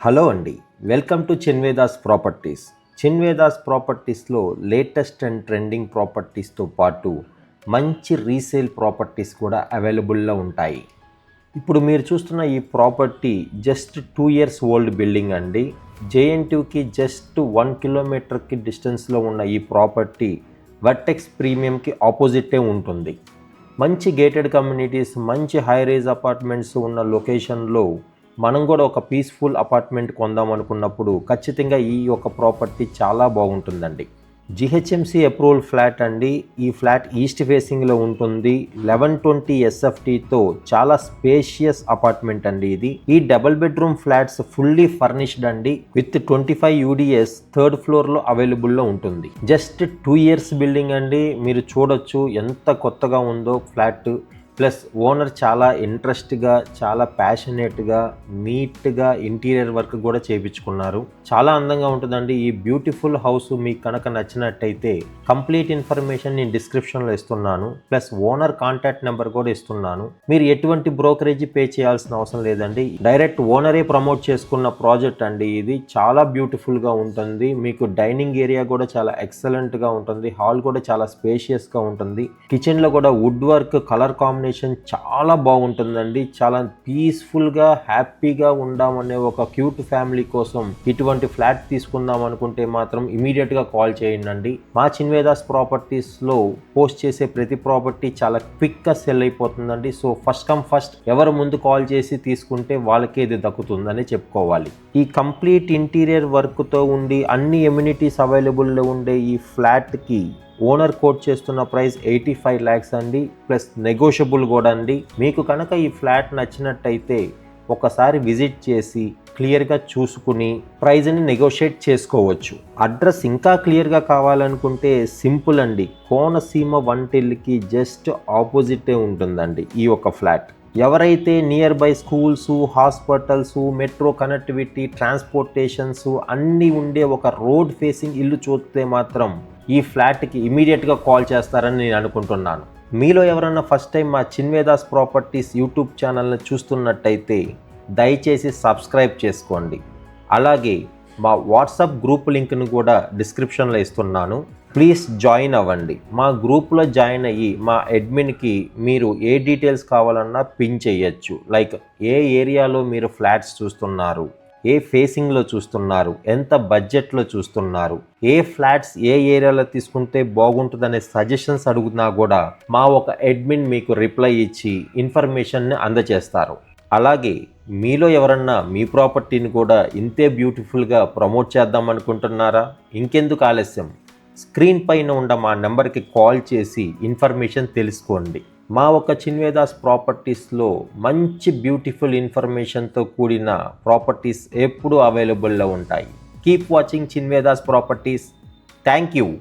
Hello అండి welcome to Chinvedas properties. Chinvedas ప్రాపర్టీస్లో latest and trending ప్రాపర్టీస్తో పాటు మంచి రీసేల్ ప్రాపర్టీస్ కూడా అవైలబుల్లో ఉంటాయి. ఇప్పుడు మీరు చూస్తున్న ఈ property just two years old building అండి. జేఎన్టీయూకి జస్ట్ వన్ కిలోమీటర్కి డిస్టెన్స్లో ఉన్న ఈ ప్రాపర్టీ వర్టెక్స్ ప్రీమియంకి ఆపోజిటే ఉంటుంది. మంచి గేటెడ్ కమ్యూనిటీస్ మంచి హై రేజ్ అపార్ట్మెంట్స్ ఉన్న లొకేషన్లో మనం కూడా ఒక పీస్ఫుల్ అపార్ట్మెంట్ కొందాం అనుకున్నప్పుడు ఖచ్చితంగా ఈ యొక్క ప్రాపర్టీ చాలా బాగుంటుందండి. జిహెచ్ఎంసి అప్రూవల్ ఫ్లాట్ అండి. ఈ ఫ్లాట్ ఈస్ట్ ఫేసింగ్లో ఉంటుంది. లెవెన్ ట్వంటీ ఎస్ఎఫ్టీతో చాలా స్పేషియస్ అపార్ట్మెంట్ అండి ఇది. ఈ double bedroom flats fully furnished అండి. With twenty five UDS third ఫ్లోర్లో అవైలబుల్లో ఉంటుంది. జస్ట్ టూ ఇయర్స్ బిల్డింగ్ అండి. మీరు చూడొచ్చు ఎంత కొత్తగా ఉందో ఫ్లాట్ ప్లస్ ఓనర్ చాలా ఇంట్రెస్ట్గా చాలా ప్యాషనేట్గా నీట్గా ఇంటీరియర్ వర్క్ కూడా చేయించుకున్నారు చాలా అందంగా ఉంటుందండి. ఈ బ్యూటిఫుల్ హౌస్ మీకు కనుక నచ్చినట్టయితే కంప్లీట్ ఇన్ఫర్మేషన్ నేను డిస్క్రిప్షన్లో ఇస్తున్నాను. ప్లస్ ఓనర్ కాంటాక్ట్ నెంబర్ కూడా ఇస్తున్నాను. మీరు ఎటువంటి బ్రోకరేజ్ పే చేయాల్సిన అవసరం లేదండి. డైరెక్ట్ ఓనరే ప్రమోట్ చేసుకున్న ప్రాజెక్ట్ అండి ఇది. చాలా బ్యూటిఫుల్గా ఉంటుంది. మీకు డైనింగ్ ఏరియా కూడా చాలా ఎక్సలెంట్గా ఉంటుంది. హాల్ కూడా చాలా స్పేషియస్గా ఉంటుంది. కిచెన్లో కూడా వుడ్ వర్క్ కలర్ కాంబినేషన్ చాలా బాగుంటుందండి. చాలా పీస్ఫుల్గా హ్యాపీగా ఉండామనే ఒక క్యూట్ ఫ్యామిలీ కోసం ఇటువంటి ఫ్లాట్ తీసుకుందాం అనుకుంటే మాత్రం ఇమీడియట్గా కాల్ చేయండి మా చిన్వేదాస్ ప్రాపర్టీస్లో పోస్ట్ చేసే ప్రతి ప్రాపర్టీ చాలా క్విక్గా సెల్ అయిపోతుందండి. సో ఫస్ట్ కమ్ ఫస్ట్ ఎవరు ముందు కాల్ చేసి తీసుకుంటే వాళ్ళకే ఇది దక్కుతుందని చెప్పుకోవాలి. ఈ కంప్లీట్ ఇంటీరియర్ వర్క్తో ఉండి అన్ని ఎమ్యూనిటీస్ అవైలబుల్లో ఉండే ఈ ఫ్లాట్కి ఓనర్ కోట్ చేస్తున్న ప్రైస్ ఎయిటీ ఫైవ్ ల్యాక్స్ అండి ప్లస్ నెగోషియబుల్ కూడా అండి. మీకు కనుక ఈ ఫ్లాట్ నచ్చినట్టయితే ఒకసారి విజిట్ చేసి క్లియర్గా చూసుకుని ప్రైజ్ని నెగోషియేట్ చేసుకోవచ్చు. అడ్రస్ ఇంకా క్లియర్గా కావాలనుకుంటే సింపుల్ అండి. కోనసీమ వంటిల్కి జస్ట్ ఆపోజిటే ఉంటుందండి ఈ ఒక ఫ్లాట్. ఎవరైతే nearby schools hospitals metro connectivity transportations అన్నీ ఉండే ఒక రోడ్ ఫేసింగ్ ఇల్లు చూస్తే మాత్రం ఈ ఫ్లాట్కి ఇమీడియట్గా కాల్ చేస్తారని నేను అనుకుంటున్నాను. మీలో ఎవరైనా ఫస్ట్ టైం మా చిన్వేదాస్ ప్రాపర్టీస్ యూట్యూబ్ ఛానల్ని చూస్తున్నట్టయితే దయచేసి సబ్స్క్రైబ్ చేసుకోండి. అలాగే మా వాట్సాప్ గ్రూప్ లింక్ను కూడా డిస్క్రిప్షన్లో ఇస్తున్నాను. ప్లీజ్ జాయిన్ అవ్వండి. మా గ్రూప్లో జాయిన్ అయ్యి మా అడ్మిన్కి మీరు ఏ డీటెయిల్స్ కావాలన్నా పిన్ చేయొచ్చు. లైక్ ఏ ఏరియాలో మీరు ఫ్లాట్స్ చూస్తున్నారు. ఏ ఫేసింగ్లో చూస్తున్నారు? ఎంత బడ్జెట్లో చూస్తున్నారు? ఏ ఫ్లాట్స్ ఏ ఏరియాలో తీసుకుంటే బాగుంటుందనే సజెషన్స్ అడుగుతున్నా కూడా మా ఒక అడ్మిన్ మీకు రిప్లై ఇచ్చి ఇన్ఫర్మేషన్ని అందజేస్తారు అలాగే మీలో ఎవరన్నా మీ ప్రాపర్టీని కూడా ఇంతే బ్యూటిఫుల్గా ప్రమోట్ చేద్దాం అనుకుంటున్నారా? ఇంకెందుకు ఆలస్యం? స్క్రీన్ పైన ఉన్న మా నెంబర్కి కాల్ చేసి ఇన్ఫర్మేషన్ తెలుసుకోండి. మా ఒక చిన్వేదాస్ ప్రాపర్టీస్లో మంచి బ్యూటిఫుల్ ఇన్ఫర్మేషన్తో కూడిన ప్రాపర్టీస్ ఎప్పుడూ అవైలబుల్లో ఉంటాయి. Keep watching Chinvedas properties. Thank you.